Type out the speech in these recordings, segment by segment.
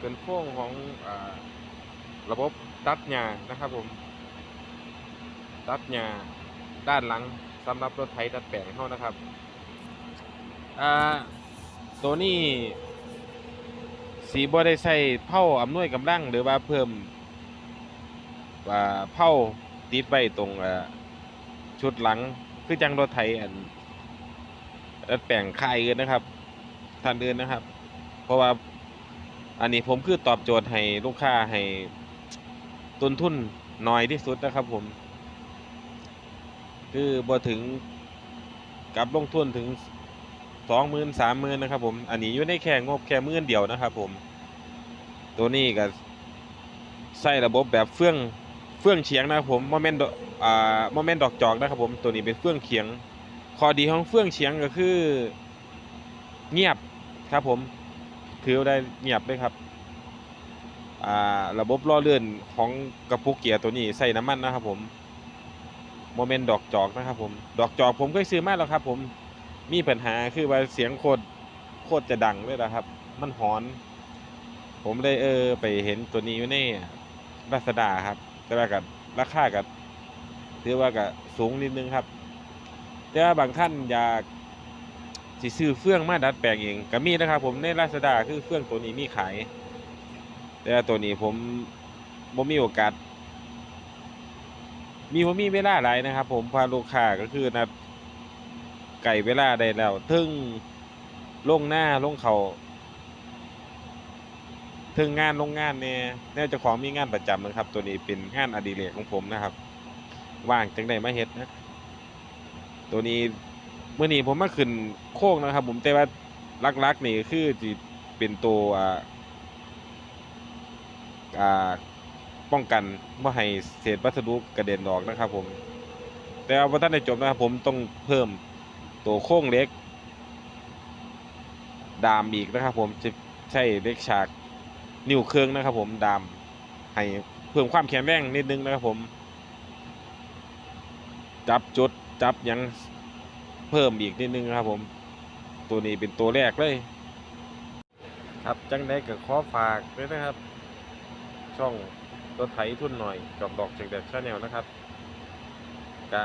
เป็นโค้งของอระบบตัดหญ้านะครับผม ตัดหญ้าด้านหลังสำหรับรถไถตัดแปลงเฮานะครับตัวนี้สีบ่ได้ใส่เผาอำนวยกำลังหรือว่าเพิ่มว่าเผาติดไว้ตรงชุดหลังคือจังรถไถอันตัดแปลงค่ายอื่นนะครับท่านอื่นนะครับ เพราะว่า อันนี้ผมคือตอบโจทย์ให้ลูกค้าให้ต้นทุนน้อยที่สุดนะครับผม คือบ่ถึงกับลงทุนถึงสองหมื่นสามหมื่นนะครับผม อันนี้อยู่ในแค่งบแค่มื่นเดียวนะครับผม ตัวนี้ก็ใส่ระบบแบบเฟื่องเฟื่องเฉียงนะครับผมโมเมนต์อ่าโมเมนต์ดอกจอกนะครับผม ตัวนี้เป็นเฟื่องเฉียง ข้อดีของเฟื่องเฉียงก็คือ เงียบครับผม ถือได้เงียบเลยครับอ่าระบบล่อเลื่อนของกระปุกเกียร์ตัวนี้ใส่น้ำมันนะครับผมโมเมนต์ดอกจอกนะครับผมดอกจอกผมเคยซื้อมาแล้วครับผมมีปัญหาคือว่าเสียงโคตรโคตรจะดังเลยนะครับ มันหอน ผมเลยเออไปเห็นตัวนี้อยู่ในลาซาด้าครับ แต่ว่ากับราคากับถือว่ากับสูงนิดนึงครับ แต่ว่าบางท่านอยาก สิซื้อเฟื่องมาดัดแปลงเองก็มีนะครับ ผมในลาซาด้าคือเฟื่องตัวนี้มีขาย แต่ตัวนี้ผมบ่มีโอกาส มีผมมีเวลาหลายนะครับ ผมพาลูกค้าก็คือนัดไก่เวลาได้แล้วถึงลงหน้าลงเขาถึงงานลงงานเนี่ยแน่จ้าของมีงานประจำนะครับ ตัวนี้เป็นงานอดิเรกของผมนะครับ ว่างจังได้มาเฮ็ดนะ ตัวนี้ มื่อนี้ผมมาขึ้นโค้งนะครับ ผมแต่ว่าลักๆนี่คือสิเป็นตัวอ่าอ่าป้องกันไม่ให้เศษวัสดุกระเด็นออกนะครับ ผม แต่ว่าท่านได้จบนะครับ ผมต้องเพิ่มตัวโค้งเล็ก ดามอีกนะครับ ผมจะใช้เล็กฉากนิ้วเครื่องนะครับ ผมดามให้เพิ่มความแข็งแรงนิดนึงนะครับ ผม จับจุดจับยัง เพิ่มอีกนิดนึงครับผม ตัวนี้เป็นตัวแรกเลย ครับจังได้ก็ขอฝากด้วยนะครับ ช่องรถไถทุนหน่อยจอกดอกเฉียงแดดชาแนลนะครับกะ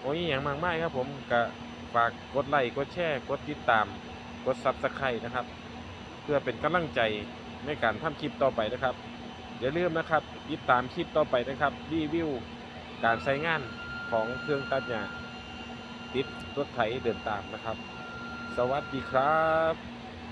โอ้ยอย่างมากมายครับผมกะฝากกดไลค์กดแชร์กดติดตาม กดซับสไครต์นะครับ เพื่อเป็นกำลังใจในการทำคลิปต่อไปนะครับอย่าลืมนะครับติดตามคลิปต่อไปนะครับรีวิวการใช้งานของเครื่องตัดหญ้า ติดรถไถเดินตามนะครับ สวัสดีครับ